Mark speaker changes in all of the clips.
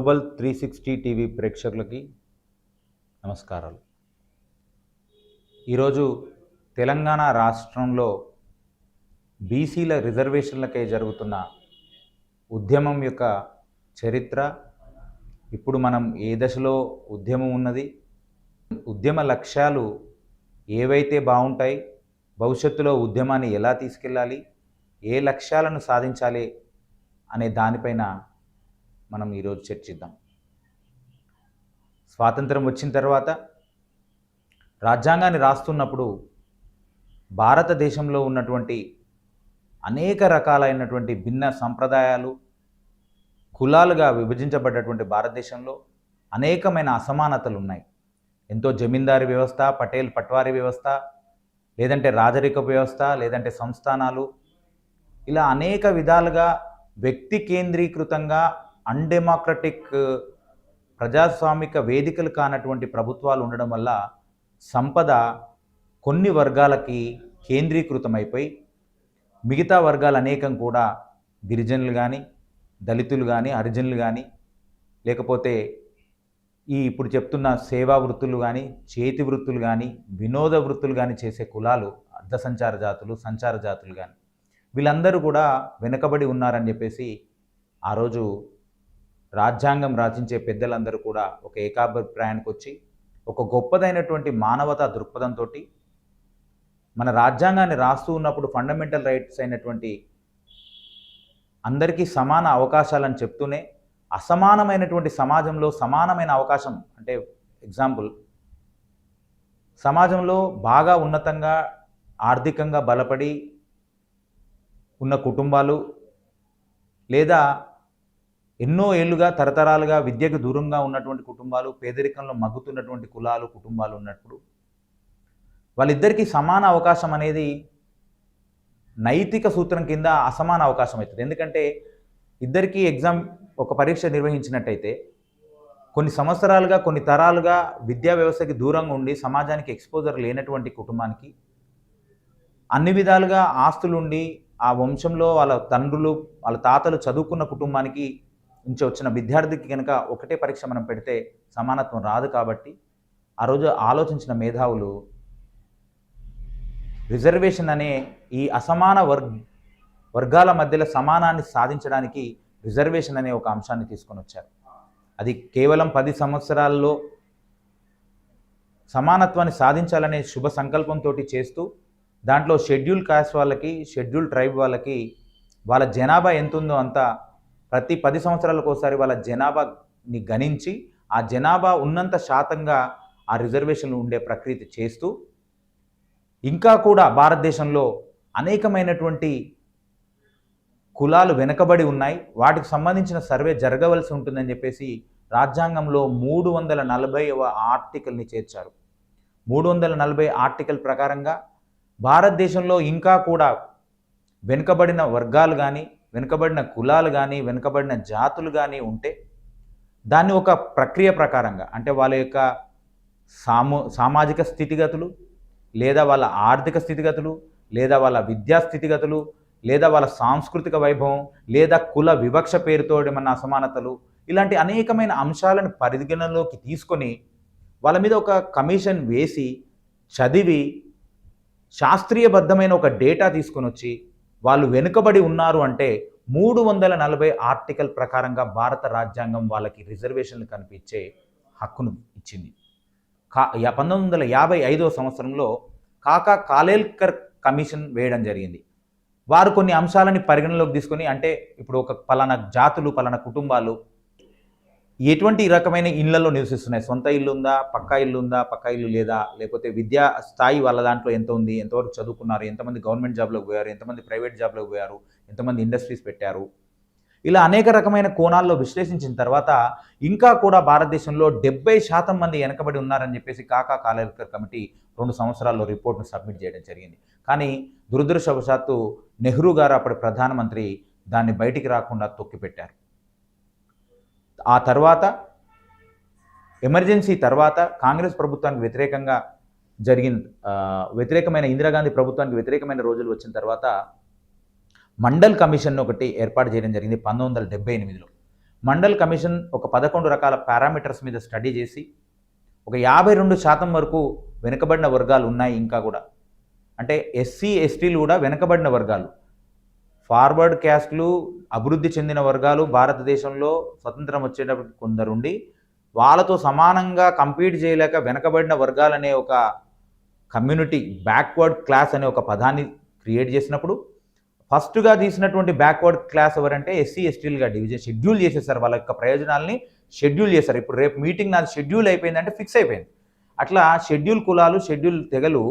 Speaker 1: Global three sixty TV ప్రేక్షకులకి నమస్కారాలు. ఈరోజు తెలంగాణ రాష్ట్రంలో బీసీల రిజర్వేషన్లకై జరుగుతున్న ఉద్యమం యొక్క చరిత్ర. ఇప్పుడు మనం ఏ దశలో ఉద్యమం ఉన్నది? ఉద్యమ లక్ష్యాలు ఏవైతే బాగుంటాయి భవిష్యత్తులో ఉద్యమాన్ని ఎలా తీసుకెళ్ళాలి ఏ లక్ష్యాలను సాధించాలి అనే దానిపైన మనం ఈరోజు చర్చిద్దాం. స్వాతంత్రం వచ్చిన తర్వాత రాజ్యాంగాన్ని రాస్తున్నప్పుడు భారతదేశంలో ఉన్నటువంటి అనేక రకాలైనటువంటి భిన్న సంప్రదాయాలు కులాలుగా విభజించబడ్డటువంటి భారతదేశంలో అనేకమైన అసమానతలు ఉన్నాయి. ఎంతో జమీందారీ వ్యవస్థ పటేల్ పట్వారీ వ్యవస్థ లేదంటే రాజరిక వ్యవస్థ లేదంటే సంస్థానాలు ఇలా అనేక విధాలుగా వ్యక్తి కేంద్రీకృతంగా అన్డెమోక్రటిక్ uh, ప్రజాస్వామిక వేదికలు కానటువంటి ప్రభుత్వాలు ఉండడం వల్ల సంపద కొన్ని వర్గాలకి కేంద్రీకృతమైపోయి మిగతా వర్గాలు అనేకం కూడా గిరిజనులు కానీ దళితులు కానీ హరిజనులు కానీ లేకపోతే ఈ ఇప్పుడు చెప్తున్న సేవా వృత్తులు కానీ చేతి వృత్తులు కానీ వినోద వృత్తులు కానీ చేసే కులాలు అర్ధ సంచార జాతులు సంచార జాతులు కానీ వీళ్ళందరూ కూడా వెనుకబడి ఉన్నారని చెప్పేసి ఆ రోజు రాజ్యాంగం రచించే పెద్దలందరూ కూడా ఒక ఏకాభిప్రాయానికి వచ్చి ఒక గొప్పదైనటువంటి మానవతా దృక్పథంతో మన రాజ్యాంగాన్ని రాస్తూ ఉన్నప్పుడు ఫండమెంటల్ రైట్స్ అయినటువంటి అందరికీ సమాన అవకాశాలని చెప్తూనే అసమానమైనటువంటి సమాజంలో సమానమైన అవకాశం అంటే ఎగ్జాంపుల్ సమాజంలో బాగా ఉన్నతంగా ఆర్థికంగా బలపడి ఉన్న కుటుంబాలు లేదా ఎన్నో ఏళ్ళుగా తరతరాలుగా విద్యకు దూరంగా ఉన్నటువంటి కుటుంబాలు పేదరికంలో మగ్గుతున్నటువంటి కులాలు కుటుంబాలు ఉన్నప్పుడు వాళ్ళిద్దరికీ సమాన అవకాశం అనేది నైతిక సూత్రం కింద అసమాన అవకాశం అవుతుంది. ఎందుకంటే ఇద్దరికీ ఎగ్జామ్ ఒక పరీక్ష నిర్వహించినట్టయితే కొన్ని సంవత్సరాలుగా కొన్ని తరాలుగా విద్యా వ్యవస్థకి దూరంగా ఉండి సమాజానికి ఎక్స్పోజర్ లేనటువంటి కుటుంబానికి అన్ని విధాలుగా ఆస్తులుండి ఆ వంశంలో వాళ్ళ తండ్రులు వాళ్ళ తాతలు చదువుకున్న కుటుంబానికి నుంచి వచ్చిన విద్యార్థికి కనుక ఒకటే పరీక్ష మనం పెడితే సమానత్వం రాదు కాబట్టి ఆ రోజు ఆలోచించిన మేధావులు రిజర్వేషన్ అనే ఈ అసమాన వర్గ వర్గాల మధ్యలో సమానాన్ని సాధించడానికి రిజర్వేషన్ అనే ఒక అంశాన్ని తీసుకొని వచ్చారు. అది కేవలం పది సంవత్సరాల్లో సమానత్వాన్ని సాధించాలనే శుభ సంకల్పంతో చేస్తూ దాంట్లో షెడ్యూల్ కాస్ట్ వాళ్ళకి షెడ్యూల్ ట్రైబ్ వాళ్ళకి వాళ్ళ జనాభా ఎంత ఉందో అంత ప్రతి పది సంవత్సరాలకు ఒకసారి వాళ్ళ జనాభాని గణించి ఆ జనాభా ఉన్నంత శాతంగా ఆ రిజర్వేషన్లు ఉండే ప్రక్రియ చేస్తూ ఇంకా కూడా భారతదేశంలో అనేకమైనటువంటి కులాలు వెనుకబడి ఉన్నాయి. వాటికి సంబంధించిన సర్వే జరగవలసి ఉంటుందని చెప్పేసి రాజ్యాంగంలో మూడు వందల నలభైవ ఆర్టికల్ని చేర్చారు. మూడు వందల నలభై ఆర్టికల్ ప్రకారంగా భారతదేశంలో ఇంకా కూడా వెనుకబడిన వర్గాలు కానీ వెనుకబడిన కులాలు కానీ వెనుకబడిన జాతులు కానీ ఉంటే దాన్ని ఒక ప్రక్రియ ప్రకారంగా అంటే వాళ్ళ యొక్క సామూ సామాజిక స్థితిగతులు లేదా వాళ్ళ ఆర్థిక స్థితిగతులు లేదా వాళ్ళ విద్యా స్థితిగతులు లేదా వాళ్ళ సాంస్కృతిక వైభవం లేదా కుల వివక్ష పేరుతో ఏమన్నా అసమానతలు ఇలాంటి అనేకమైన అంశాలను పరిగణలోకి తీసుకొని వాళ్ళ మీద ఒక కమిషన్ వేసి చదివి శాస్త్రీయబద్ధమైన ఒక డేటా తీసుకొని వచ్చి వాళ్ళు వెనుకబడి ఉన్నారు అంటే మూడు వందల నలభై ఆర్టికల్ ప్రకారంగా భారత రాజ్యాంగం వాళ్ళకి రిజర్వేషన్లు కనిపించే హక్కును ఇచ్చింది. కా పంతొమ్మిది వందల యాభై ఐదో సంవత్సరంలో కాకా కాలేల్కర్ కమిషన్ వేయడం జరిగింది. వారు కొన్ని అంశాలని పరిగణలోకి తీసుకొని అంటే ఇప్పుడు ఒక పలానా జాతులు పలానా కుటుంబాలు ఎటువంటి రకమైన ఇళ్ళలో నివసిస్తున్నాయి? సొంత ఇల్లు ఉందా? పక్కా ఇల్లు ఉందా? పక్కా ఇల్లు లేదా? లేకపోతే విద్యా స్థాయి వాళ్ళ దాంట్లో ఎంత ఉంది? ఎంతవరకు చదువుకున్నారు? ఎంతమంది గవర్నమెంట్ జాబ్లోకి పోయారు? ఎంతమంది ప్రైవేట్ జాబ్లోకి పోయారు? ఎంతమంది ఇండస్ట్రీస్ పెట్టారు? ఇలా అనేక రకమైన కోణాల్లో విశ్లేషించిన తర్వాత ఇంకా కూడా భారతదేశంలో డెబ్బై శాతం మంది వెనకబడి ఉన్నారని చెప్పేసి కాకా కాలేకర్ కమిటీ రెండు సంవత్సరాల్లో రిపోర్ట్ను సబ్మిట్ చేయడం జరిగింది. కానీ దురదృష్టవశాత్తు నెహ్రూ గారు అప్పటి ప్రధానమంత్రి దాన్ని బయటికి రాకుండా తొక్కిపెట్టారు. ఆ తర్వాత ఎమర్జెన్సీ తర్వాత కాంగ్రెస్ ప్రభుత్వానికి వ్యతిరేకంగా జరిగిన వ్యతిరేకమైన ఇందిరాగాంధీ ప్రభుత్వానికి వ్యతిరేకమైన రోజులు వచ్చిన తర్వాత మండల్ కమిషన్ ఒకటి ఏర్పాటు చేయడం జరిగింది పంతొమ్మిది వందల డెబ్బై ఎనిమిదిలో. మండల్ కమిషన్ ఒక పదకొండు రకాల పారామీటర్స్ మీద స్టడీ చేసి ఒక యాభై రెండు శాతం వరకు వెనుకబడిన వర్గాలు ఉన్నాయి ఇంకా కూడా. అంటే ఎస్సీ ఎస్టీలు కూడా వెనుకబడిన వర్గాలు. ఫార్వర్డ్ క్యాస్ట్లు అభివృద్ధి చెందిన వర్గాలు భారతదేశంలో స్వతంత్రం వచ్చేటప్పుడు కొందరుండి వాళ్ళతో సమానంగా కంపీట్ చేయలేక వెనకబడిన వర్గాలనే ఒక కమ్యూనిటీ బ్యాక్వర్డ్ క్లాస్ అనే ఒక పదాన్ని క్రియేట్ చేసినప్పుడు ఫస్ట్గా తీసినటువంటి బ్యాక్వర్డ్ క్లాస్ ఎవరంటే ఎస్సీ ఎస్టీలుగా డివిజన్ షెడ్యూల్ చేసేసారు. వాళ్ళ యొక్క ప్రయోజనాల్ని షెడ్యూల్ చేశారు. ఇప్పుడు రేపు మీటింగ్ నాది షెడ్యూల్ అయిపోయిందంటే ఫిక్స్ అయిపోయింది. అట్లా షెడ్యూల్ కులాలు షెడ్యూల్ తెగలు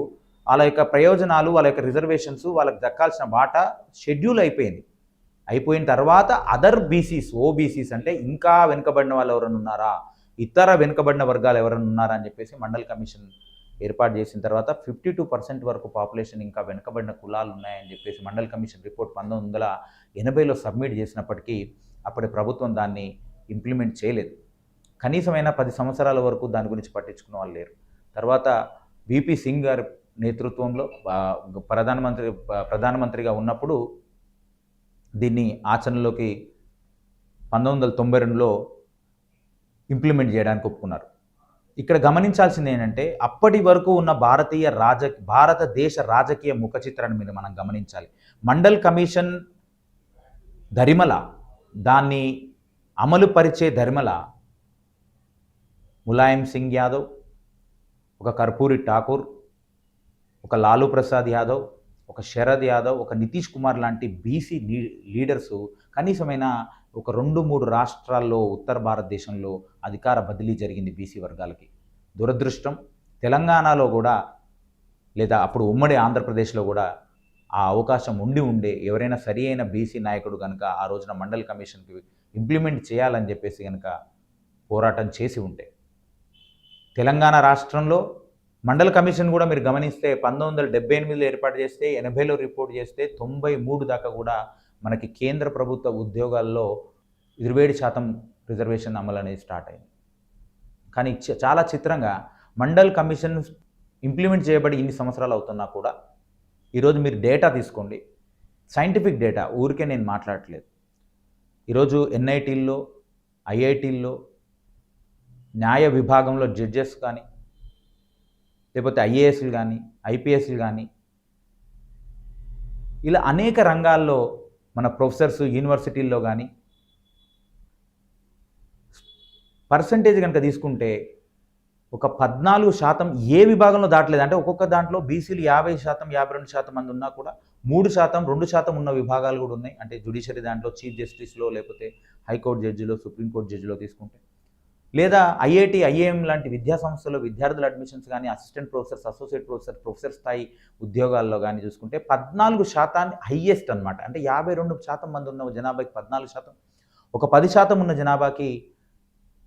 Speaker 1: వాళ్ళ యొక్క ప్రయోజనాలు వాళ్ళ యొక్క రిజర్వేషన్స్ వాళ్ళకి దక్కాల్సిన బాట షెడ్యూల్ అయిపోయింది. అయిపోయిన తర్వాత అదర్ బీసీస్ ఓబీసీస్ అంటే ఇంకా వెనుకబడిన వాళ్ళు ఎవరైనా ఉన్నారా? ఇతర వెనుకబడిన వర్గాలు ఎవరైనా ఉన్నారా అని చెప్పేసి మండల్ కమిషన్ ఏర్పాటు చేసిన తర్వాత ఫిఫ్టీ టూ పర్సెంట్ వరకు పాపులేషన్ ఇంకా వెనుకబడిన కులాలు ఉన్నాయని చెప్పేసి మండల్ కమిషన్ రిపోర్ట్ పంతొమ్మిది వందల ఎనభైలో సబ్మిట్ చేసినప్పటికీ అప్పటి ప్రభుత్వం దాన్ని ఇంప్లిమెంట్ చేయలేదు. కనీసమైన పది సంవత్సరాల వరకు దాని గురించి పట్టించుకున్న వాళ్ళు లేరు. తర్వాత బీపీ సింగ్ గారు నేతృత్వంలో ప్రధానమంత్రి ప్రధానమంత్రిగా ఉన్నప్పుడు దీన్ని ఆచరణలోకి పంతొమ్మిది వందల తొంభై రెండులో ఇంప్లిమెంట్ చేయడానికి ఒప్పుకున్నారు. ఇక్కడ గమనించాల్సింది ఏంటంటే అప్పటి వరకు ఉన్న భారతీయ రాజ భారతదేశ రాజకీయ ముఖ చిత్రాన్ని మీద మనం గమనించాలి. మండల్ కమిషన్ ధరిమల దాన్ని అమలు పరిచే ధరిమల ములాయం సింగ్ యాదవ్ ఒక కర్పూరి ఠాకూర్ ఒక లాలూ ప్రసాద్ యాదవ్ ఒక శరద్ యాదవ్ ఒక నితీష్ కుమార్ లాంటి బీసీ లీడర్సు కనీసమైన ఒక రెండు మూడు రాష్ట్రాల్లో ఉత్తర భారతదేశంలో అధికార బదిలీ జరిగింది బీసీ వర్గాలకి. దురదృష్టం తెలంగాణలో కూడా లేదా అప్పుడు ఉమ్మడి ఆంధ్రప్రదేశ్లో కూడా ఆ అవకాశం ఉండి ఉండే ఎవరైనా సరి అయిన బీసీ నాయకుడు కనుక ఆ రోజున మండల్ కమిషన్కి ఇంప్లిమెంట్ చేయాలని చెప్పేసి కనుక పోరాటం చేసి ఉంటే. తెలంగాణ రాష్ట్రంలో మండల కమిషన్ కూడా మీరు గమనిస్తే పంతొమ్మిది వందల డెబ్బై ఎనిమిదిలో ఏర్పాటు చేస్తే ఎనభైలో రిపోర్ట్ చేస్తే తొంభై మూడు దాకా కూడా మనకి కేంద్ర ప్రభుత్వ ఉద్యోగాల్లో ఇరవై ఏడు శాతం రిజర్వేషన్ అమలు అనేది స్టార్ట్ అయింది. కానీ చ- చాలా చిత్రంగా మండల్ కమిషన్ ఇంప్లిమెంట్ చేయబడి ఇన్ని సంవత్సరాలు అవుతున్నా కూడా ఈరోజు మీరు డేటా తీసుకోండి. సైంటిఫిక్ డేటా ఊరికే నేను మాట్లాడట్లేదు. ఈరోజు ఎన్ఐటీల్లో ఐఐటీల్లో న్యాయ విభాగంలో జడ్జెస్ కానీ లేకపోతే ఐఏఎస్లు కానీ ఐపీఎస్లు కానీ ఇలా అనేక రంగాల్లో మన ప్రొఫెసర్స్ యూనివర్సిటీల్లో కానీ పర్సంటేజ్ కనుక తీసుకుంటే ఒక పద్నాలుగు శాతం ఏ విభాగంలో దాటలేదు. అంటే ఒక్కొక్క దాంట్లో బీసీలు యాభై శాతం యాభై రెండు శాతం మంది ఉన్నా కూడా మూడు శాతం రెండు శాతం ఉన్న విభాగాలు కూడా ఉన్నాయి. అంటే జుడిషియరీ దాంట్లో చీఫ్ జస్టిస్లో లేకపోతే హైకోర్టు జడ్జిలో సుప్రీంకోర్టు జడ్జిలో తీసుకుంటే. లేదా ఐఐటి ఐఏఎం లాంటి విద్యా సంస్థలో విద్యార్థుల అడ్మిషన్స్ కానీ assistant professors associate professor professor స్థాయి ఉద్యోగాల్లో కానీ చూసుకుంటే పద్నాలుగు శాతాన్ని హయ్యెస్ట్ అన్నమాట. అంటే యాభై రెండు శాతం మంది ఉన్న జనాభాకి పద్నాలుగు శాతం. ఒక పది శాతం ఉన్న జనాభాకి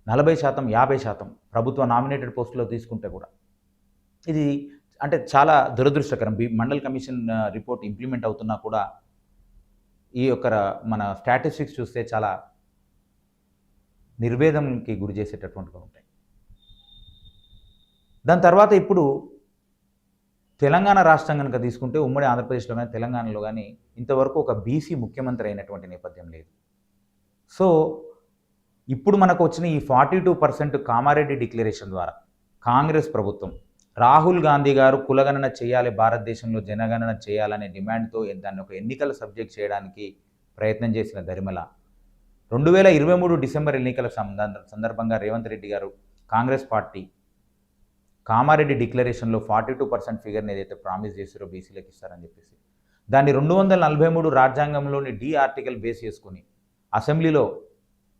Speaker 1: నలభై శాతం యాభై శాతం ప్రభుత్వ నామినేటెడ్ పోస్టులో తీసుకుంటే కూడా. ఇది అంటే చాలా దురదృష్టకరం. B Mandal commission report implement అవుతున్నా కూడా ఈ యొక్క మన స్టాటిస్టిక్స్ చూస్తే చాలా నిర్వేదంకి గురి చేసేటటువంటిగా ఉంటాయి. దాని తర్వాత ఇప్పుడు తెలంగాణ రాష్ట్రం కనుక తీసుకుంటే ఉమ్మడి ఆంధ్రప్రదేశ్లో కానీ తెలంగాణలో కానీ ఇంతవరకు ఒక బీసీ ముఖ్యమంత్రి అయినటువంటి నేపథ్యం లేదు. సో ఇప్పుడు మనకు వచ్చిన ఈ forty two percent Kamareddy declaration ద్వారా కాంగ్రెస్ ప్రభుత్వం రాహుల్ గాంధీ గారు కులగణన చేయాలి భారతదేశంలో జనగణన చేయాలనే డిమాండ్తో దాన్ని ఒక ఎన్నికల సబ్జెక్ట్ చేయడానికి ప్రయత్నం చేసిన దరిమల రెండు వేల ఇరవై మూడు డిసెంబర్ ఎన్నికల సందర్భంగా రేవంత్ రెడ్డి గారు కాంగ్రెస్ పార్టీ కామారెడ్డి డిక్లరేషన్లో ఫార్టీ టూ పర్సెంట్ ఫిగర్ని ఏదైతే ప్రామిస్ చేసారో బీసీలకు ఇస్తారని చెప్పేసి. దాన్ని రెండు వందల నలభై మూడు రాజ్యాంగంలోని డి ఆర్టికల్ బేస్ చేసుకుని అసెంబ్లీలో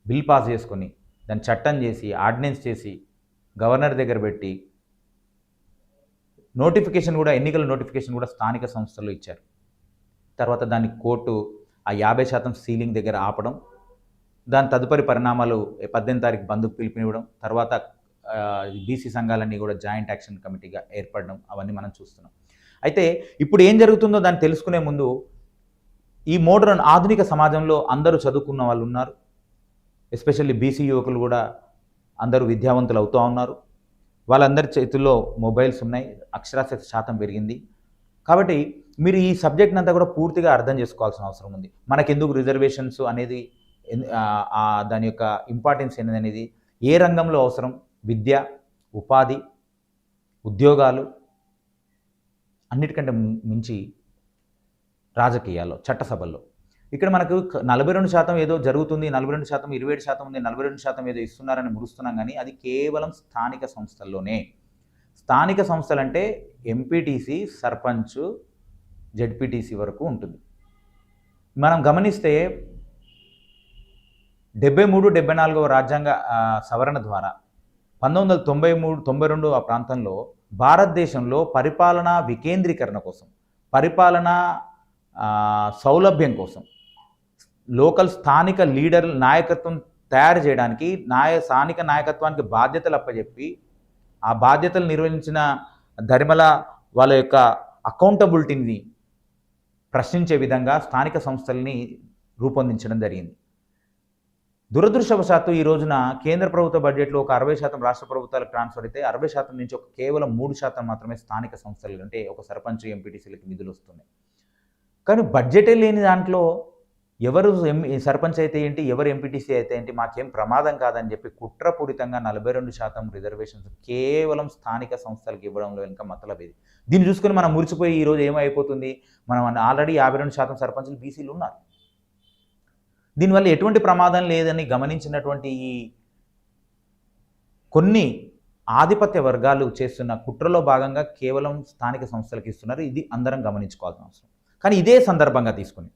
Speaker 1: బిల్ పాస్ చేసుకుని దాన్ని చట్టం చేసి ఆర్డినెన్స్ చేసి గవర్నర్ దగ్గర పెట్టి నోటిఫికేషన్ కూడా ఎన్నికల నోటిఫికేషన్ కూడా స్థానిక సంస్థల్లో ఇచ్చారు. తర్వాత దాన్ని కోర్టు ఆ యాభై శాతం సీలింగ్ దగ్గర ఆపడం దాని తదుపరి పరిణామాలు పద్దెనిమిది తారీఖు బంధుకు పిలుపునివ్వడం తర్వాత బీసీ సంఘాలన్నీ కూడా జాయింట్ యాక్షన్ కమిటీగా ఏర్పడడం అవన్నీ మనం చూస్తున్నాం. అయితే ఇప్పుడు ఏం జరుగుతుందో దాన్ని తెలుసుకునే ముందు ఈ మోడర్న్ ఆధునిక సమాజంలో అందరూ చదువుకున్న వాళ్ళు ఉన్నారు. ఎస్పెషల్లీ బీసీ యువకులు కూడా అందరూ విద్యావంతులు అవుతూ ఉన్నారు. వాళ్ళందరి చేతుల్లో మొబైల్స్ ఉన్నాయి. అక్షరాస్యత శాతం పెరిగింది. కాబట్టి మీరు ఈ సబ్జెక్ట్ని అంతా కూడా పూర్తిగా అర్థం చేసుకోవాల్సిన అవసరం ఉంది. మనకెందుకు రిజర్వేషన్స్ అనేది దాని యొక్క ఇంపార్టెన్స్ ఏంటనేది ఏ రంగంలో అవసరం? విద్య ఉపాధి ఉద్యోగాలు అన్నిటికంటే మించి రాజకీయాల్లో చట్టసభల్లో. ఇక్కడ మనకు నలభై రెండు శాతం ఏదో జరుగుతుంది నలభై రెండు శాతం ఇరవై ఏడు శాతం ఉంది నలభై రెండు శాతం ఏదో ఇస్తున్నారని మురుస్తున్నాం కానీ అది కేవలం స్థానిక సంస్థల్లోనే. స్థానిక సంస్థలు అంటే ఎంపీటీసీ సర్పంచ్ జడ్పీటీసీ వరకు ఉంటుంది. మనం గమనిస్తే డెబ్బై మూడు డెబ్బై నాలుగవ రాజ్యాంగ సవరణ ద్వారా పంతొమ్మిది వందల తొంభై మూడు తొంభై రెండు ఆ ప్రాంతంలో భారతదేశంలో పరిపాలనా వికేంద్రీకరణ కోసం పరిపాలనా సౌలభ్యం కోసం లోకల్ స్థానిక లీడర్ నాయకత్వం తయారు చేయడానికి నాయ స్థానిక నాయకత్వానికి బాధ్యతలు అప్పచెప్పి ఆ బాధ్యతలు నిర్వహించిన ధరిమల వాళ్ళ యొక్క అకౌంటబిలిటీని ప్రశ్నించే విధంగా స్థానిక సంస్థల్ని రూపొందించడం జరిగింది. దురదృష్టవశాత్తు ఈ రోజున కేంద్ర ప్రభుత్వ బడ్జెట్లో ఒక అరవై శాతం రాష్ట్ర ప్రభుత్వాలకు ట్రాన్స్ఫర్ అయితే అరవై శాతం నుంచి ఒక కేవలం మూడు శాతం మాత్రమే స్థానిక సంస్థలు అంటే ఒక సర్పంచ్ ఎంపీటీసీలకి నిధులు వస్తున్నాయి. కానీ బడ్జెటే లేని దాంట్లో ఎవరు ఎం సర్పంచ్ అయితే ఏంటి ఎవరు ఎంపీటీసీ అయితే ఏంటి మాకేం ప్రమాదం కాదని చెప్పి కుట్రపూరితంగా నలభై రెండు శాతం రిజర్వేషన్స్ కేవలం స్థానిక సంస్థలకు ఇవ్వడంలో వెనుక మతలబ్ ఇది. దీన్ని చూసుకొని మనం మురిసిపోయి ఈరోజు ఏమైపోతుంది? మనం ఆల్రెడీ యాభై రెండు శాతం సర్పంచులు బీసీలు ఉన్నారు. దీనివల్ల ఎటువంటి ప్రమాదం లేదని గమనించినటువంటి ఈ కొన్ని ఆధిపత్య వర్గాలు చేస్తున్న కుట్రలో భాగంగా కేవలం స్థానిక సంస్థలకు ఇస్తున్నారు. ఇది అందరం గమనించుకోవాల్సిన అవసరం. కానీ ఇదే సందర్భంగా తీసుకుని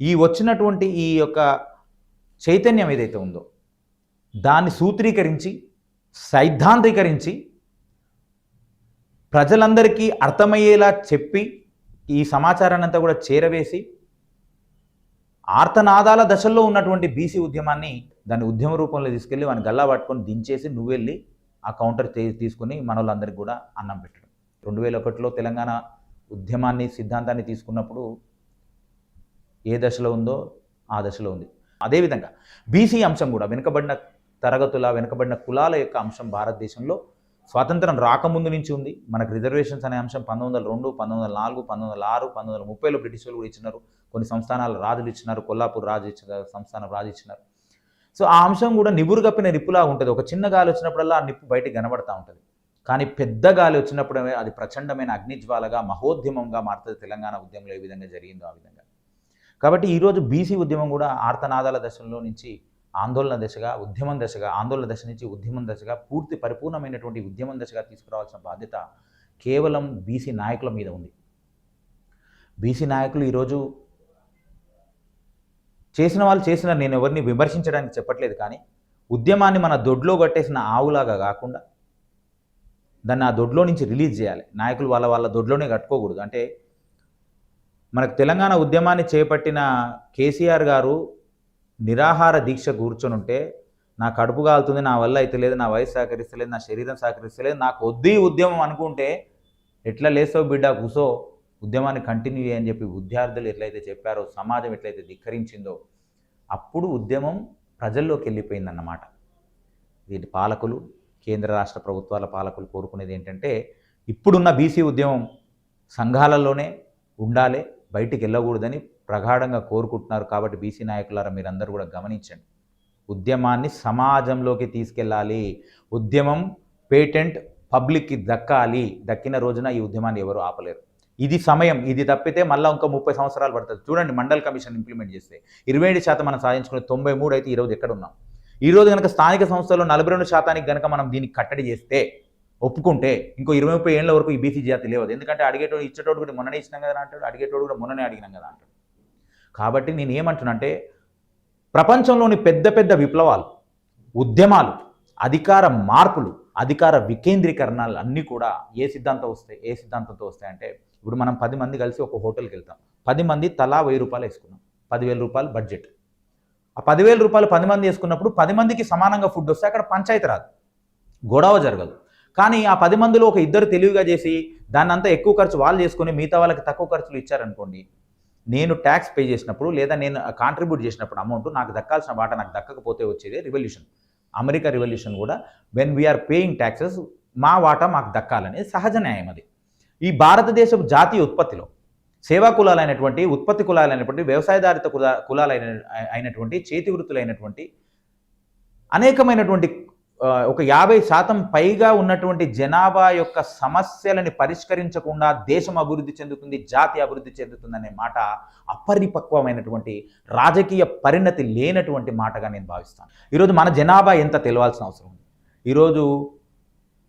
Speaker 1: ఈ వచ్చినటువంటి ఈ యొక్క చైతన్యం ఏదైతే ఉందో దాన్ని సూత్రీకరించి సైద్ధాంతీకరించి ప్రజలందరికీ అర్థమయ్యేలా చెప్పి ఈ సమాచారాన్ని అంతా కూడా చేరవేసి ఆర్తనాదాల దశల్లో ఉన్నటువంటి బీసీ ఉద్యమాన్ని దాన్ని ఉద్యమ రూపంలో తీసుకెళ్ళి వాని గల్లా పట్టుకొని దించేసి నువ్వు వెళ్ళి ఆ కౌంటర్ తీ- తీసుకుని మనవాళ్ళందరికీ కూడా అన్నం పెట్టడం. రెండు వేల ఒకటిలో తెలంగాణ ఉద్యమాన్ని సిద్ధాంతాన్ని తీసుకున్నప్పుడు ఏ దశలో ఉందో ఆ దశలో ఉంది. అదేవిధంగా బీసీ అంశం కూడా వెనుకబడిన తరగతుల వెనుకబడిన కులాల యొక్క అంశం భారతదేశంలో స్వాతంత్రం రాకముందు నుంచి ఉంది. మనకు రిజర్వేషన్స్ అనే అంశం పంతొమ్మిది వందల రెండు పంతొమ్మిది వందల నాలుగు పంతొమ్మిది వందల ఆరు పంతొమ్మిది వందల ముప్పైలో బ్రిటిష్ వాళ్ళు కూడా ఇచ్చినారు. కొన్ని సంస్థానాల రాజులు ఇచ్చినారు. కొల్లాపూర్ రాజు ఇచ్చిన సంస్థానం రాజు ఇచ్చినారు. సో ఆ అంశం కూడా నిబురు కప్పిన నిప్పులా ఉంటుంది. ఒక చిన్న గాలి వచ్చినప్పుడల్లా ఆ నిప్పు బయటికి కనబడతా ఉంటుంది. కానీ పెద్ద గాలి వచ్చినప్పుడు అది ప్రచండమైన అగ్నిజ్వాలగా మహోద్యమంగా మారుతుంది. తెలంగాణ ఉద్యమంలో ఏ విధంగా జరిగిందో ఆ విధంగా. కాబట్టి ఈరోజు బీసీ ఉద్యమం కూడా ఆర్తనాదాల దశలో నుంచి ఆందోళన దశగా ఉద్యమం దశగా ఆందోళన దశ నుంచి ఉద్యమం దశగా పూర్తి పరిపూర్ణమైనటువంటి ఉద్యమం దశగా తీసుకురావాల్సిన బాధ్యత కేవలం బీసీ నాయకుల మీద ఉంది. బీసీ నాయకులు ఈరోజు చేసిన వాళ్ళు చేసిన నేను ఎవరిని విమర్శించడానికి చెప్పట్లేదు కానీ ఉద్యమాన్ని మన దొడ్లో కట్టేసిన ఆవులాగా కాకుండా దాన్ని ఆ దొడ్లో నుంచి రిలీజ్ చేయాలి. నాయకులు వాళ్ళ వాళ్ళ దొడ్లోనే కట్టుకోకూడదు. అంటే మనకు తెలంగాణ ఉద్యమాన్ని చేపట్టిన కేసీఆర్ గారు నిరాహార దీక్ష కూర్చొని ఉంటే నా కడుపు కాలుతుంది నా వల్ల అయితే లేదు నా వయసు సహకరిస్తలేదు నా శరీరం సహకరిస్తలేదు నాకు వద్దీ ఉద్యమం అనుకుంటే ఎట్లా లేసో బిడ్డ కూసో ఉద్యమాన్ని కంటిన్యూ చేయని చెప్పి విద్యార్థులు ఎట్లయితే చెప్పారో సమాజం ఎట్లయితే ధిక్కరించిందో అప్పుడు ఉద్యమం ప్రజల్లోకి వెళ్ళిపోయిందన్నమాట. వీటి పాలకులు కేంద్ర రాష్ట్ర ప్రభుత్వాల పాలకులు కోరుకునేది ఏంటంటే ఇప్పుడున్న బీసీ ఉద్యమం సంఘాలలోనే ఉండాలి బయటికి వెళ్ళకూడదని ప్రగాఢంగా కోరుకుంటున్నారు కాబట్టి బీసీ నాయకులారా మీరందరూ కూడా గమనించండి. ఉద్యమాన్ని సమాజంలోకి తీసుకెళ్ళాలి. ఉద్యమం పేటెంట్ పబ్లిక్కి దక్కాలి. దక్కిన రోజున ఈ ఉద్యమాన్ని ఎవరు ఆపలేరు. ఇది సమయం. ఇది తప్పితే మళ్ళీ ఇంకా ముప్పై సంవత్సరాలు పడుతుంది. చూడండి మండల్ కమిషన్ ఇంప్లిమెంట్ చేస్తే ఇరవై ఏడు శాతం మనం సాధించుకునే తొంభై మూడు అయితే ఈరోజు ఎక్కడ ఉన్నాం? ఈరోజు కనుక స్థానిక సంస్థల్లో నలభై రెండు శాతానికి కనుక మనం దీన్ని కట్టడి చేస్తే ఒప్పుకుంటే ఇంకో ఇరవై ముప్పై ఏళ్ళ వరకు ఈ బీసీ జాతి లేవదు. ఎందుకంటే అడిగేటోడు ఇచ్చేటోడు కూడా మొన్ననే ఇచ్చినాం కదా అంటాడు అడిగేటోడు కూడా మొన్ననే అడిగినాం కదా అంటాడు. కాబట్టి నేను ఏమంటున్నానంటే ప్రపంచంలోని పెద్ద పెద్ద విప్లవాలు ఉద్యమాలు అధికార మార్పులు అధికార వికేంద్రీకరణలు అన్నీ కూడా ఏ సిద్ధాంతం వస్తాయి ఏ సిద్ధాంతంతో వస్తాయంటే ఇప్పుడు మనం పది మంది కలిసి ఒక హోటల్కి వెళ్తాం. పది మంది తలా వెయ్యి రూపాయలు వేసుకున్నాం. పదివేల రూపాయలు బడ్జెట్. ఆ పదివేల రూపాయలు పది మంది వేసుకున్నప్పుడు పది మందికి సమానంగా ఫుడ్ వస్తే అక్కడ పంచాయతీ రాదు. గొడవ జరగదు. కానీ ఆ పది మందిలో ఒక ఇద్దరు తెలివిగా చేసి దాన్ని అంతా ఎక్కువ ఖర్చు వాళ్ళు చేసుకుని మిగతా వాళ్ళకి తక్కువ ఖర్చులు ఇచ్చారనుకోండి నేను ట్యాక్స్ పే చేసినప్పుడు లేదా నేను కాంట్రిబ్యూట్ చేసినప్పుడు అమౌంట్ నాకు దక్కాల్సిన వాటా నాకు దక్కకపోతే వచ్చేది రివల్యూషన్ అమెరికా రివల్యూషన్ కూడా when we are paying taxes మా వాటా మాకు దక్కాలని సహజ న్యాయం అది. ఈ భారతదేశపు జాతీయ ఉత్పత్తిలో సేవా కులాలైనటువంటి ఉత్పత్తి కులాలైనటువంటి వ్యవసాయదారిత కులా కులాలైన అయినటువంటి చేతి వృత్తులైనటువంటి అనేకమైనటువంటి ఒక యాభై శాతం పైగా ఉన్నటువంటి జనాభా యొక్క సమస్యలని పరిష్కరించకుండా దేశం అభివృద్ధి చెందుతుంది జాతి అభివృద్ధి చెందుతుందనే మాట అపరిపక్వమైనటువంటి రాజకీయ పరిణతి లేనటువంటి మాటగా నేను భావిస్తాను. ఈరోజు మన జనాభా ఎంత తెలవాల్సిన అవసరం ఉంది? ఈరోజు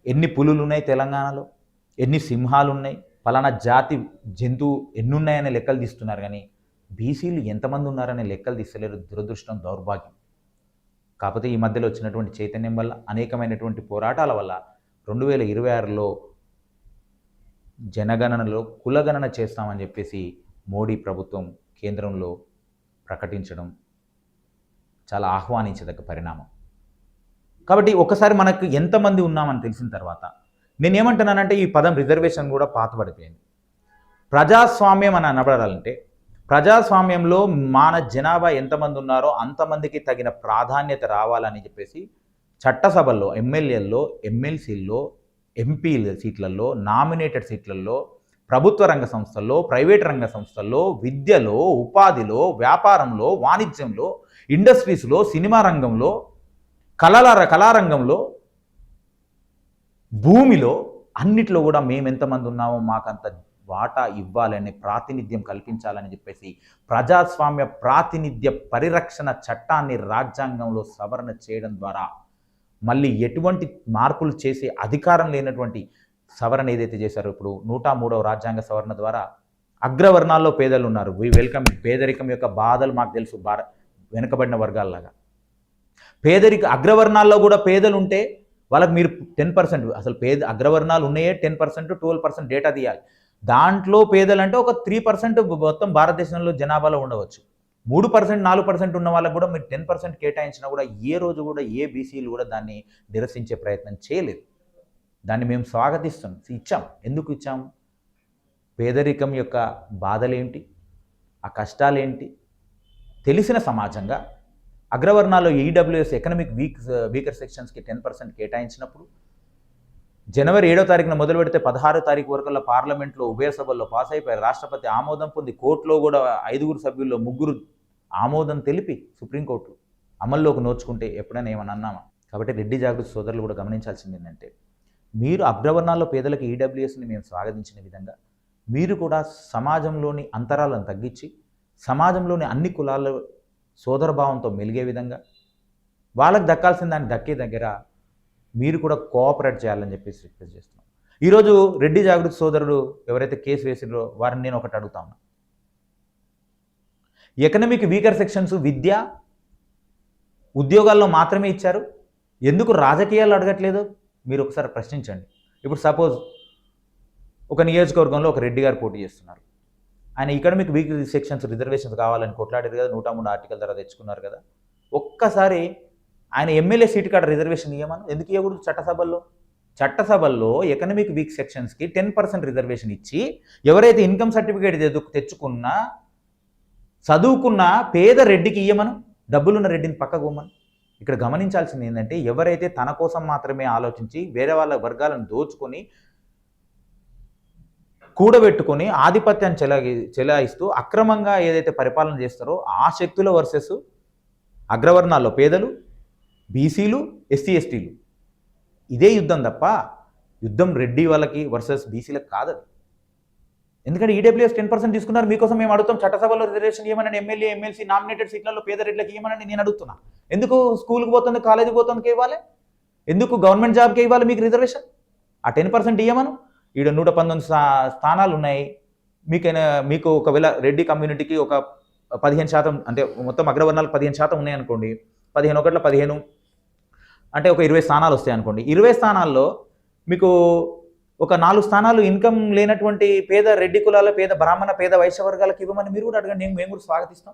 Speaker 1: ఎన్ని పులులు ఉన్నాయి తెలంగాణలో? ఎన్ని సింహాలు ఉన్నాయి ఫలానా జాతి జంతువు ఎన్నున్నాయనే లెక్కలు తీస్తున్నారు కానీ బీసీలు ఎంతమంది ఉన్నారనే లెక్కలు తీస్తలేరు. దురదృష్టం దౌర్భాగ్యం. కాకపోతే ఈ మధ్యలో వచ్చినటువంటి చైతన్యం వల్ల అనేకమైనటువంటి పోరాటాల వల్ల రెండు వేల ఇరవై ఆరులో జనగణనలో కులగణన చేస్తామని చెప్పేసి మోడీ ప్రభుత్వం కేంద్రంలో ప్రకటించడం చాలా ఆహ్వానించదగ్గ పరిణామం. కాబట్టి ఒకసారి మనకు ఎంతమంది ఉన్నామని తెలిసిన తర్వాత నేనేమంటున్నానంటే ఈ పదం రిజర్వేషన్ కూడా పాతబడిపోయింది. ప్రజాస్వామ్యం అని అనబడాలంటే ప్రజాస్వామ్యంలో మాన జనాభా ఎంతమంది ఉన్నారో అంతమందికి తగిన ప్రాధాన్యత రావాలని చెప్పేసి చట్టసభల్లో ఎమ్మెల్యేల్లో ఎమ్మెల్సీల్లో ఎంపీల సీట్లలో నామినేటెడ్ సీట్లలో ప్రభుత్వ రంగ సంస్థల్లో ప్రైవేట్ రంగ సంస్థల్లో విద్యలో ఉపాధిలో వ్యాపారంలో వాణిజ్యంలో ఇండస్ట్రీస్లో సినిమా రంగంలో కళల కళారంగంలో భూమిలో అన్నిట్లో కూడా మేము ఎంతమంది ఉన్నామో మాకంత వాటా ఇవ్వాలని ప్రాతినిధ్యం కల్పించాలని చెప్పేసి ప్రజాస్వామ్య ప్రాతినిధ్య పరిరక్షణ చట్టాన్ని రాజ్యాంగంలో సవరణ చేయడం ద్వారా మళ్ళీ ఎటువంటి మార్పులు చేసే అధికారం లేనటువంటి సవరణ ఏదైతే చేశారో ఇప్పుడు నూట మూడవ రాజ్యాంగ సవరణ ద్వారా అగ్రవర్ణాల్లో పేదలు ఉన్నారు. వి వెల్కమ్ పేదరికం యొక్క బాధలు మాకు తెలుసు భార వెనుకబడిన వర్గాల్లాగా. పేదరిక అగ్రవర్ణాల్లో కూడా పేదలు ఉంటే వాళ్ళకి మీరు టెన్ పర్సెంట్ అసలు పేద అగ్రవర్ణాలు ఉన్నాయే ten percent twelve percent data తీయాలి. దాంట్లో పేదలంటే ఒక త్రీ పర్సెంట్ మొత్తం భారతదేశంలో జనాభాలో ఉండవచ్చు. మూడు పర్సెంట్ నాలుగు పర్సెంట్ ఉన్న వాళ్ళకు కూడా మీరు టెన్ పర్సెంట్ కేటాయించినా కూడా ఏ రోజు కూడా ఏ బీసీలు కూడా దాన్ని నిరసించే ప్రయత్నం చేయలేదు. దాన్ని మేము స్వాగతిస్తాం ఇచ్చాం. ఎందుకు ఇచ్చాం? పేదరికం యొక్క బాధలేంటి? ఆ కష్టాలేంటి? తెలిసిన సమాజంగా అగ్రవర్ణాల్లో ఈడబ్ల్యూఎస్ ఎకనమిక్ వీక్ వీకర్ సెక్షన్స్కి టెన్ పర్సెంట్ కేటాయించినప్పుడు జనవరి ఏడో తారీఖున మొదలు పెడితే పదహారో తారీఖు వరకల్లా పార్లమెంట్లో ఉభయ సభల్లో పాస్ అయిపోయారు. రాష్ట్రపతి ఆమోదం పొంది కోర్టులో కూడా ఐదుగురు సభ్యుల్లో ముగ్గురు ఆమోదం తెలిపి సుప్రీంకోర్టు అమల్లోకి నోచుకుంటే ఎప్పుడైనా ఏమని అన్నామా? కాబట్టి రెడ్డి జాగృతి సోదరులు కూడా గమనించాల్సింది ఏంటంటే మీరు అగ్రవర్ణాల్లో పేదలకు ఈడబ్ల్యూఎస్ని మేము స్వాగతించిన విధంగా మీరు కూడా సమాజంలోని అంతరాలను తగ్గించి సమాజంలోని అన్ని కులాల సోదరభావంతో మెలిగే విధంగా వాళ్ళకి దక్కాల్సిన దాన్ని దక్కే దగ్గర మీరు కూడా కోఆపరేట్ చేయాలని చెప్పేసి రిక్వెస్ట్ చేస్తున్నాం. ఈరోజు రెడ్డి జాగృతి సోదరుడు ఎవరైతే కేసు వేసిరో వారిని నేను ఒకటి అడుగుతా ఉన్నా. ఎకనమిక్ వీకర్ సెక్షన్స్ విద్య ఉద్యోగాల్లో మాత్రమే ఇచ్చారు. ఎందుకు రాజకీయాలు అడగట్లేదు? మీరు ఒకసారి ప్రశ్నించండి. ఇప్పుడు సపోజ్ ఒక నియోజకవర్గంలో ఒక రెడ్డి గారు పోటీ చేస్తున్నారు. ఆయన ఎకనమిక్ వీక్ సెక్షన్స్ రిజర్వేషన్స్ కావాలని కొట్లాడారు కదా నూట మూడు ఆర్టికల్ ద్వారా తెచ్చుకున్నారు కదా. ఒక్కసారి ఆయన ఎమ్మెల్యే సీట్ కాడ రిజర్వేషన్ ఇవ్వమని ఎందుకు ఇవ్వకూడదు చట్టసభల్లో? చట్టసభల్లో ఎకనమిక్ వీక్ సెక్షన్స్కి టెన్ పర్సెంట్ రిజర్వేషన్ ఇచ్చి ఎవరైతే ఇన్కమ్ సర్టిఫికేట్ తెచ్చుకున్నా చదువుకున్న పేద రెడ్డికి ఇయ్యమను? డబ్బులున్న రెడ్డిని పక్కకు పోమను ఇక్కడ గమనించాల్సింది ఏంటంటే ఎవరైతే తన కోసం మాత్రమే ఆలోచించి వేరే వాళ్ళ వర్గాలను దోచుకొని కూడబెట్టుకొని ఆధిపత్యాన్ని చెలాగి చెలాయిస్తూ అక్రమంగా ఏదైతే పరిపాలన చేస్తారో ఆ శక్తుల వర్సెస్ అగ్రవర్ణాల్లో పేదలు బీసీలు ఎస్సీ ఎస్టీలు. ఇదే యుద్ధం తప్ప యుద్ధం రెడ్డి వాళ్ళకి వర్సెస్ బీసీలకు కాదు ఎందుకంటే ఈడబ్ల్యూఎస్ టెన్ పర్సెంట్ తీసుకున్నారు మీకోసం మేము అడుగుతాం చట్టసభలో రిజర్వేషన్ ఇవ్వమని ఎమ్మెల్యే ఎమ్మెల్సీ నామినేటెడ్ సీట్లలో పేద రెడ్లకి ఇవ్వమని నేను అడుగుతున్నా. ఎందుకు స్కూల్కి పోతుంది కాలేజీకి పోతుందికి ఇవ్వాలి? ఎందుకు గవర్నమెంట్ జాబ్కి ఇవ్వాలి మీకు రిజర్వేషన్? ఆ టెన్ పర్సెంట్ ఇవ్వమను ఈడ నూట పంతొమ్మిది స్థానాలు ఉన్నాయి. మీకైనా మీకు ఒకవేళ రెడ్డి కమ్యూనిటీకి ఒక పదిహేను శాతం అంటే మొత్తం అగ్రవర్ణాలకు పదిహేను శాతం ఉన్నాయనుకోండి పదిహేను ఒకట్ల పదిహేను అంటే ఒక ఇరవై స్థానాలు వస్తాయి అనుకోండి. ఇరవై స్థానాల్లో మీకు ఒక నాలుగు స్థానాలు ఇన్కమ్ లేనటువంటి పేద రెడ్డి కులాల పేద బ్రాహ్మణ పేద వైశ్య వర్గాలకు ఇవ్వమని మీరు కూడా అడగండి. మేము మేము కూడా స్వాగతిస్తాం.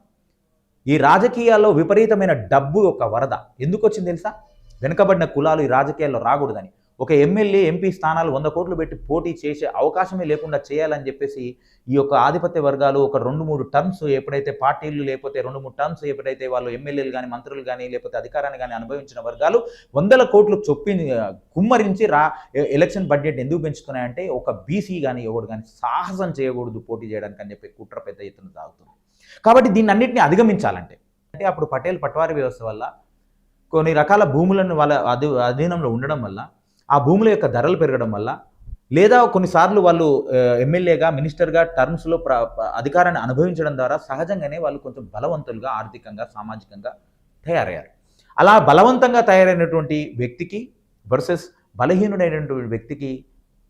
Speaker 1: ఈ రాజకీయాల్లో విపరీతమైన డబ్బు ఒక వరద. ఎందుకు వచ్చింది తెలుసా? వెనుకబడిన కులాలు ఈ రాజకీయాల్లో రాకూడదని. ఒక ఎమ్మెల్యే ఎంపీ స్థానాలు వంద కోట్లు పెట్టి పోటీ చేసే అవకాశమే లేకుండా చేయాలని చెప్పేసి ఈ యొక్క ఆధిపత్య వర్గాలు ఒక రెండు మూడు టర్మ్స్ ఎప్పుడైతే పార్టీలు లేకపోతే రెండు మూడు టర్మ్స్ ఎప్పుడైతే వాళ్ళు ఎమ్మెల్యేలు కానీ మంత్రులు కానీ లేకపోతే అధికారాన్ని కానీ అనుభవించిన వర్గాలు వందల కోట్లు చొప్పి కుమ్మరించి రా ఎలక్షన్ బడ్జెట్ ఎందుకు పెంచుతున్నాయంటే ఒక బీసీ కానీ ఎవడు కానీ సాహసం చేయకూడదు పోటీ చేయడానికి అని చెప్పి కుట్ర పెద్ద ఎత్తున సాగుతుంది. కాబట్టి దీన్ని అన్నింటినీ అధిగమించాలంటే. అంటే అప్పుడు పటేల్ పట్వారీ వ్యవస్థ వల్ల కొన్ని రకాల భూములను వాళ్ళ అధీనంలో ఉండడం వల్ల ఆ భూముల యొక్క ధరలు పెరగడం వల్ల లేదా కొన్నిసార్లు వాళ్ళు ఎమ్మెల్యేగా మినిస్టర్గా టర్మ్స్లో ప్ర అధికారాన్ని అనుభవించడం ద్వారా సహజంగానే వాళ్ళు కొంచెం బలవంతులుగా ఆర్థికంగా సామాజికంగా తయారయ్యారు. అలా బలవంతంగా తయారైనటువంటి వ్యక్తికి వర్సెస్ బలహీనుడైనటువంటి వ్యక్తికి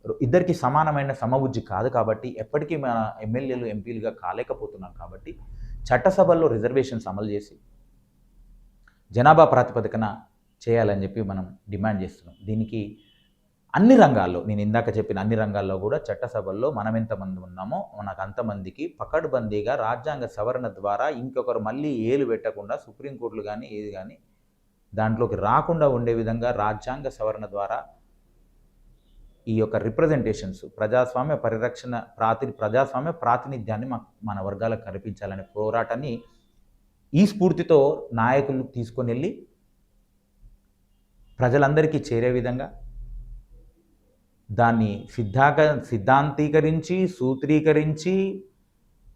Speaker 1: ఇద్దరికి సమానమైన సమబుద్ధి కాదు కాబట్టి ఎప్పటికీ మన ఎమ్మెల్యేలు ఎంపీలుగా కాలేకపోతున్నాం కాబట్టి చట్టసభల్లో రిజర్వేషన్స్ అమలు చేసి జనాభా ప్రాతిపదికన చేయాలని చెప్పి మనం డిమాండ్ చేస్తున్నాం. దీనికి అన్ని రంగాల్లో నేను ఇందాక చెప్పిన అన్ని రంగాల్లో కూడా చట్టసభల్లో మనం ఎంతమంది ఉన్నామో మనకు అంతమందికి పకడ్బందీగా రాజ్యాంగ సవరణ ద్వారా ఇంకొకరు మళ్ళీ ఏలు పెట్టకుండా సుప్రీంకోర్టులు కానీ ఏది కానీ దాంట్లోకి రాకుండా ఉండే విధంగా రాజ్యాంగ సవరణ ద్వారా ఈ యొక్క రిప్రజెంటేషన్స్ ప్రజాస్వామ్య పరిరక్షణ ప్రాతి ప్రజాస్వామ్య ప్రాతినిధ్యాన్ని మా మన వర్గాలకు కనిపించాలనే పోరాటాన్ని ఈ స్ఫూర్తితో నాయకులు తీసుకొని వెళ్ళి ప్రజలందరికీ చేరే విధంగా దాన్ని సిద్ధాక సిద్ధాంతీకరించి సూత్రీకరించి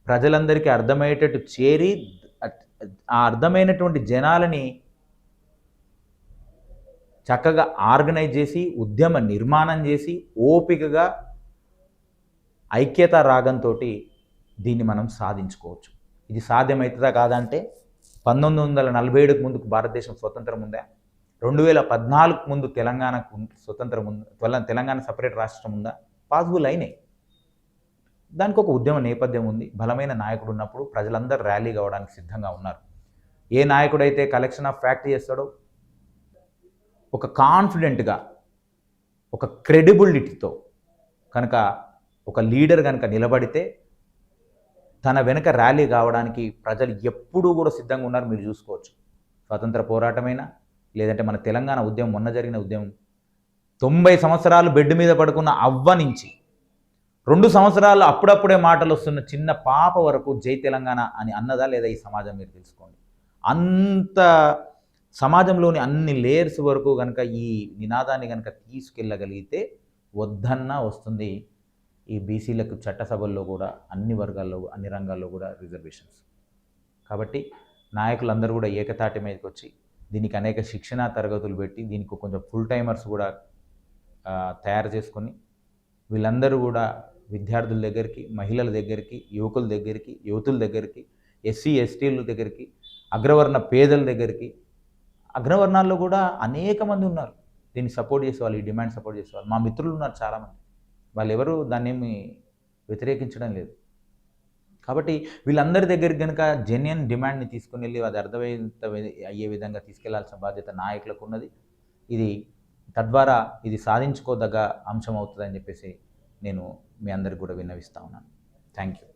Speaker 1: ప్రజలందరికీ అర్థమయ్యేటట్టు చేరి ఆ అర్థమైనటువంటి జనాలని చక్కగా ఆర్గనైజ్ చేసి ఉద్యమ నిర్మాణం చేసి ఓపికగా ఐక్యత రాగంతో దీన్ని మనం సాధించుకోవచ్చు. ఇది సాధ్యమవుతుందా కాదంటే పంతొమ్మిది వందల నలభై ఏడుకు ముందుకు భారతదేశం స్వతంత్రం ఉందా? రెండు వేల పద్నాలుగు ముందు తెలంగాణకు స్వతంత్రం ఉంది? తెలంగాణ సపరేట్ రాష్ట్రం ఉందా? పాసిబుల్ అయినాయి. దానికి ఒక ఉద్యమ నేపథ్యం ఉంది. బలమైన నాయకుడు ఉన్నప్పుడు ప్రజలందరూ ర్యాలీ కావడానికి సిద్ధంగా ఉన్నారు. ఏ నాయకుడైతే కలెక్షన్ ఆఫ్ ఫ్యాక్ట్ చేస్తాడో ఒక కాన్ఫిడెంట్గా ఒక క్రెడిబిలిటీతో కనుక ఒక లీడర్ కనుక నిలబడితే తన వెనుక ర్యాలీ కావడానికి ప్రజలు ఎప్పుడూ కూడా సిద్ధంగా ఉన్నారు. మీరు చూసుకోవచ్చు. స్వతంత్ర పోరాటమైనా లేదంటే మన తెలంగాణ ఉద్యమం మొన్న జరిగిన ఉద్యమం. తొంభై సంవత్సరాలు బెడ్ మీద పడుకున్న అవ్వ నుంచి రెండు సంవత్సరాలు అప్పుడప్పుడే మాటలు వస్తున్న చిన్న పాప వరకు జై తెలంగాణ అని అన్నదా లేదా ఈ సమాజం మీరు తెలుసుకోండి. అంత సమాజంలోని అన్ని లేయర్స్ వరకు కనుక ఈ నినాదాన్ని కనుక తీసుకెళ్ళగలిగితే వద్దన్నా వస్తుంది ఈ బీసీలకు చట్టసభల్లో కూడా అన్ని వర్గాల్లో అన్ని రంగాల్లో కూడా రిజర్వేషన్స్. కాబట్టి నాయకులందరూ కూడా ఏకతాటి మీదకి వచ్చి దీనికి అనేక శిక్షణా తరగతులు పెట్టి దీనికి కొంచెం ఫుల్ టైమర్స్ కూడా తయారు చేసుకొని వీళ్ళందరూ కూడా విద్యార్థుల దగ్గరికి మహిళల దగ్గరికి యువకుల దగ్గరికి యువతుల దగ్గరికి ఎస్సీ ఎస్టీల దగ్గరికి అగ్రవర్ణ పేదల దగ్గరికి అగ్రవర్ణాల్లో కూడా అనేక మంది ఉన్నారు. దీన్ని సపోర్ట్ చేసేవాళ్ళు ఈ డిమాండ్ సపోర్ట్ చేసేవాళ్ళు మా మిత్రులు ఉన్నారు చాలామంది. వాళ్ళు ఎవరు దాన్ని ఏమి వ్యతిరేకించడం లేదు. కాబట్టి వీళ్ళందరి దగ్గరికి కనుక జెన్యున్ డిమాండ్ని తీసుకుని వెళ్ళి అది అర్థమయ్యేంత అయ్యే విధంగా తీసుకెళ్ళాల్సిన బాధ్యత నాయకులకు ఉన్నది. ఇది తద్వారా ఇది సాధించుకోదగ్గ అంశం అవుతుందని చెప్పేసి నేను మీ అందరికి కూడా విన్నవిస్తా ఉన్నాను. Thank you